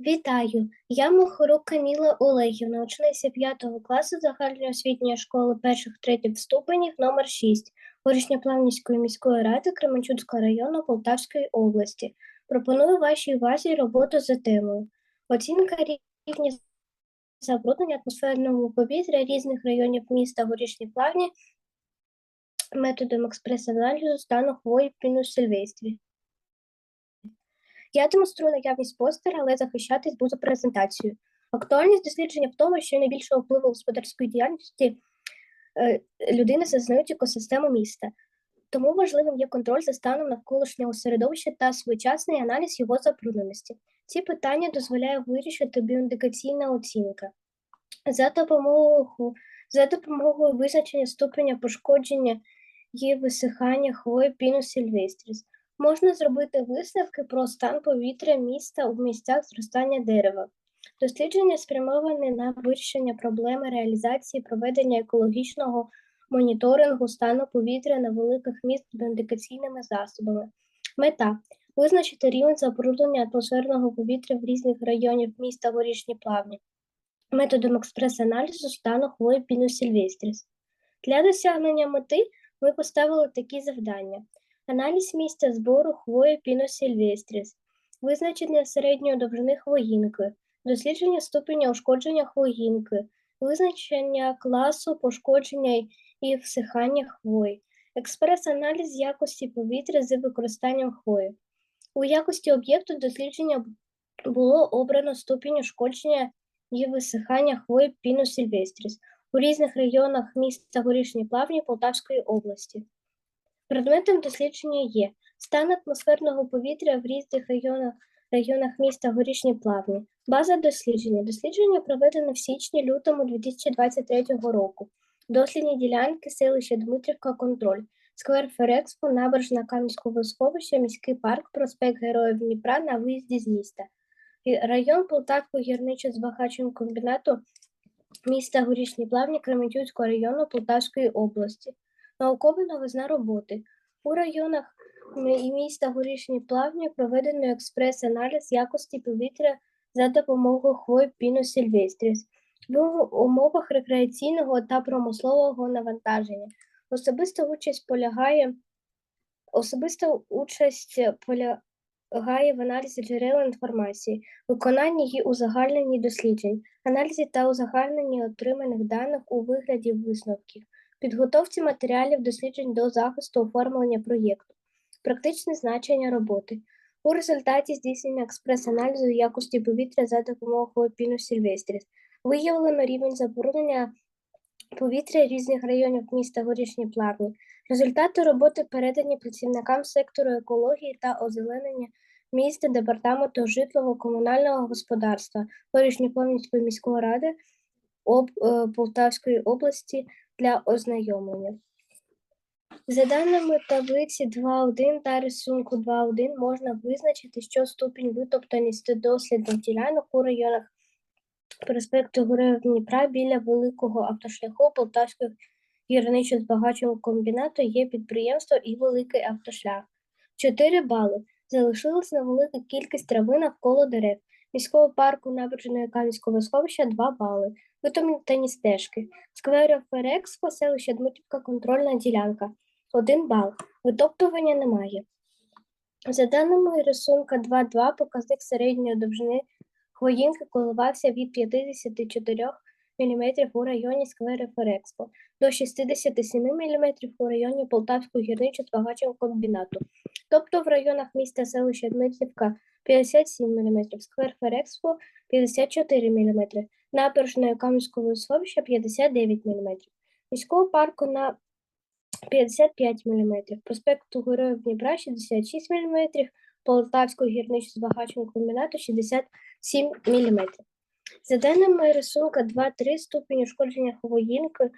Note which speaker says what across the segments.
Speaker 1: Вітаю! Я Мохорук Каміла Олегівна, учениця 5 класу загальноосвітньої школи перших третіх ступенів номер 6 Горішньоплавнівської міської ради Кременчуцького району Полтавської області. Пропоную вашій увазі роботу за темою. Оцінка рівня забруднення атмосферного повітря різних районів міста Горішні Плавні методом експрес-аналізу стану хвої плюс сильвестрі. Я демонструю наявність постера, але захищатись буду презентацією. Актуальність дослідження в тому, що найбільшого впливу господарської діяльності е, людини зазнають екосистему міста. Тому важливим є контроль за станом навколишнього середовища та своєчасний аналіз його забрудненості. Ці питання дозволяє вирішити біоіндикаційна оцінка. За допомогою, за допомогою визначення ступеня пошкодження і висихання хвої пінус сільвестріс можна зробити висновки про стан повітря міста у місцях зростання дерева. Дослідження спрямоване на вирішення проблеми реалізації проведення екологічного моніторингу стану повітря на великих міст індикаційними засобами. Мета визначити рівень забруднення атмосферного повітря в різних районах міста Горішні Плавні методом експрес-аналізу стану хвої пінусільвестріс. Для досягнення мети ми поставили такі завдання: аналіз місця збору хвої піносільвестріс, визначення середньої довжини хвоїнки, дослідження ступеня ушкодження хвоїнки, визначення класу пошкодження і всихання хвої, експрес-аналіз якості повітря з використанням хвої. У якості об'єкту дослідження було обрано ступінь ушкодження і висихання хвої піносільвестріс у різних районах міста Горішні Плавні Полтавської області. Предметом дослідження є стан атмосферного повітря в різних районах районах міста Горішні Плавні. База дослідження. Дослідження проведено в січні-лютому 2023 року. Дослідні ділянки селища Дмитрівка, контроль, сквер Ферекспо, набережна Кам'янського сховища, міський парк, проспект Героїв Дніпра на виїзді з міста. Район Полтавського гірничо збагачення комбінату міста Горішні Плавні Кременчуцького району Полтавської області. Наукова новизна роботи. У районах і міста Горішні Плавні проведено експрес-аналіз якості повітря за допомогою хвої пінус сільвестріс в умовах рекреаційного та промислового навантаження. Особиста участь полягає особиста участь полягає в аналізі джерел інформації, виконанні і узагальненні досліджень, аналізі та узагальненні отриманих даних у вигляді висновків підготовці матеріалів досліджень до захисту оформлення проєкту, практичне значення роботи. У результаті здійснення експрес-аналізу якості повітря за допомогою піну Сільвестріс виявлено рівень забруднення повітря різних районів міста Горішні Плавні. Результати роботи передані працівникам сектору екології та озеленення міста Департаменту житлово-комунального господарства Горішньоплавнівської міської ради об, е, Полтавської області для ознайомлення. За даними таблиці 2.1 та рисунку 2.1 можна визначити, що ступінь витоптаності дослідних ділянок у районах проспекту Героїв Дніпра біля великого автошляху Полтавського гірничо збагачого комбінату є підприємство і великий автошлях. 4 бали. Залишилась невелика кількість трави навколо дерев. Міського парку набережної Кам'янського сховища 2 бали витомлені стежки, сквер Ферекспо, селище Дмитрівка, контрольна ділянка. Один бал. Витоптування немає. За даними рисунка 2.2, показник середньої довжини хвоїнки коливався від 54 мм у районі сквери Ферекспо до 67 мм у районі Полтавського гірничо збагачого комбінату. Тобто в районах міста селища Дмитрівка 57 мм, сквер Ферекспо 54 мм, набережної Кам'янського сховища 59 мм, міського парку на 55 мм, проспекту Героїв Дніпра 66 мм, Полтавського гірничо збагаченого комбінату 67 мм. За даними рисунка 2-3 ступінь ушкодження хвоїнки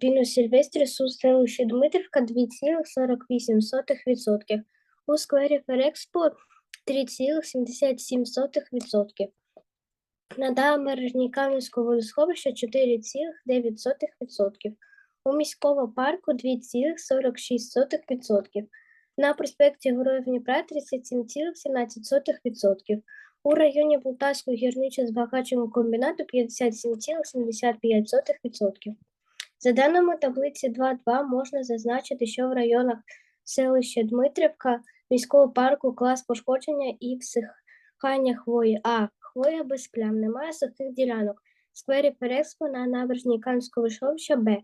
Speaker 1: піносільвестрісу селищі Дмитрівка 2,48%, у сквері Ферекспо 3,77%. На Кам'янського водосховища 4,9%, у міського парку 2,46%, на проспекті Героїв Дніпра 37,17%, У районі Полтавського гірничо-збагачого комбінату 57,75%. За даними таблиці 2.2 можна зазначити, що в районах селища Дмитрівка, міського парку клас пошкодження і всихання хвої. А. Хвоя без плям, немає сухих ділянок. Сквері Перекспо на набережній Кам'янського вишовища Б.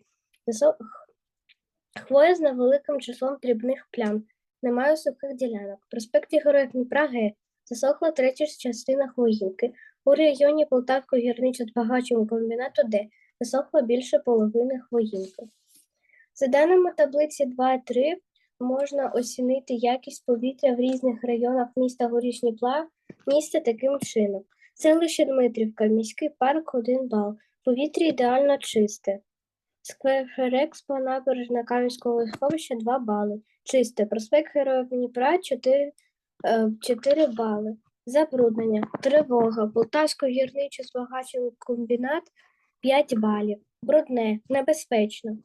Speaker 1: Хвоя з невеликим числом дрібних плям. Немає сухих ділянок. Проспекті Героя Дніпра Г. Засохла третя частина хвоїнки. У районі Полтавського гірничо-збагачого комбінату Д. Засохла більше половини хвоїнки. За даними таблиці 2.3 можна оцінити якість повітря в різних районах міста Горішній Плав міста таким чином. Селище Дмитрівка, міський парк 1 бал. Повітря ідеально чисте. Сквер Ферекспо, набережна Кам'янського сховища 2 бали. Чисте. Проспект Героїв Дніпра 4, е, 4 бали. Забруднення. Тривога. Полтавський гірничо збагачений комбінат 5 балів. Брудне. Небезпечно.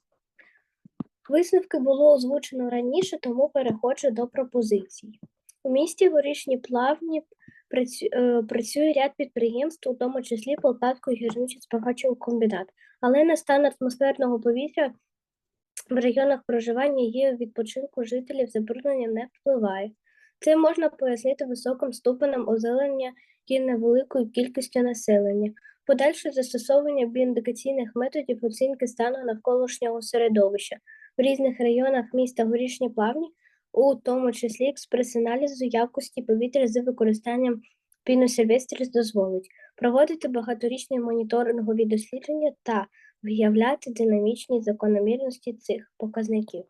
Speaker 1: Висновки було озвучено раніше, тому переходжу до пропозицій. У місті Горішні Плавні е, працює ряд підприємств, у тому числі Полтавський гірничо-збагачувальний комбінат, але на стан атмосферного повітря в районах проживання є відпочинку жителів забруднення не впливає. Це можна пояснити високим ступенем озеленення і невеликою кількістю населення. Подальше застосовування біоіндикаційних методів оцінки стану навколишнього середовища в різних районах міста Горішні Плавні, у тому числі експрес-аналізу якості повітря з використанням піносильвестрис дозволить проводити багаторічні моніторингові дослідження та виявляти динамічні закономірності цих показників.